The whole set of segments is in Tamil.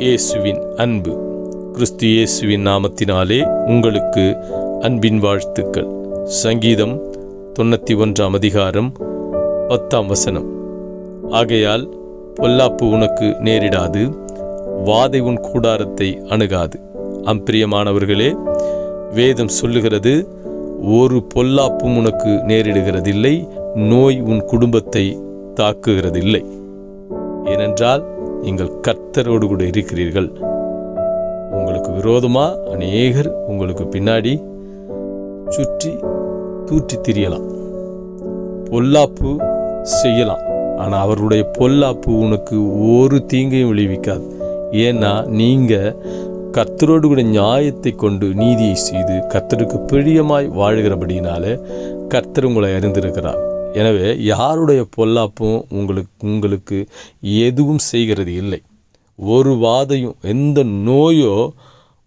இயேசுவின் அன்பு. கிறிஸ்து இயேசுவின் நாமத்தினாலே உங்களுக்கு அன்பின் வாழ்த்துக்கள். சங்கீதம் தொண்ணூற்றி ஒன்றாம் அதிகாரம் பத்தாம் வசனம். ஆகையால் பொல்லாப்பு உனக்கு நேரிடாது வாதை உன் கூடாரத்தை அணுகாது. அம்பிரியமானவர்களே வேதம் சொல்லுகிறது ஒரு பொல்லாப்பும் உனக்கு நேரிடுகிறதில்லை நோய் உன் குடும்பத்தை தாக்குகிறதில்லை. ஏனென்றால் நீங்கள் கர்த்தரோடு கூட இருக்கிறீர்கள். உங்களுக்கு விரோதமாக அநேகர் உங்களுக்கு பின்னாடி சுற்றி தூற்றி திரியலாம். பொல்லாப்பு செய்யலாம். ஆனால் அவருடைய பொல்லாப்பு உனக்கு ஒரு தீங்கையும் விளைவிக்காது. ஏன்னா நீங்கள் கர்த்தரோடு கூட நியாயத்தை கொண்டு நீதியை செய்து கர்த்தருக்கு பிரியமாய் வாழ்கிறபடினால கர்த்தர் உங்களை அறிந்திருக்கிறார். எனவே யாருடைய பொல்லாப்பும் உங்களுக்கு உங்களுக்கு எதுவும் செய்கிறது இல்லை. ஒரு வாதையும் எந்த நோயோ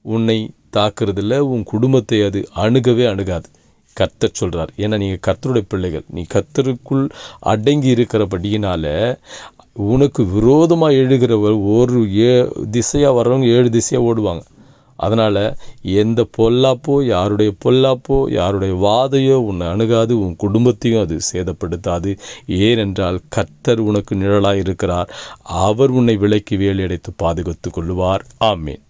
உன்னை தாக்குறதில்ல உன் குடும்பத்தை அது அணுகவே அணுகாது. கர்த்தர் சொல்கிறார் ஏன்னா நீங்கள் கர்த்தருடைய பிள்ளைகள் நீ கர்த்தருக்குள் அடங்கி இருக்கிறபடியினால உனக்கு விரோதமாக எழுகிறவர் ஒரு ஏ திசையாக வர்றவங்க ஏழு திசையாக ஓடுவாங்க. அதனால் எந்த பொல்லாப்போ யாருடைய பொல்லாப்போ யாருடைய வாதையோ உன்னை அணுகாது உன் குடும்பத்தையும் அது சேதப்படுத்தாது. ஏனென்றால் கர்த்தர் உனக்கு நிழலாக இருக்கிறார் அவர் உன்னை விலைக்கு வேலையடைத்து பாதுகாத்து கொள்ளுவார். ஆமீன்.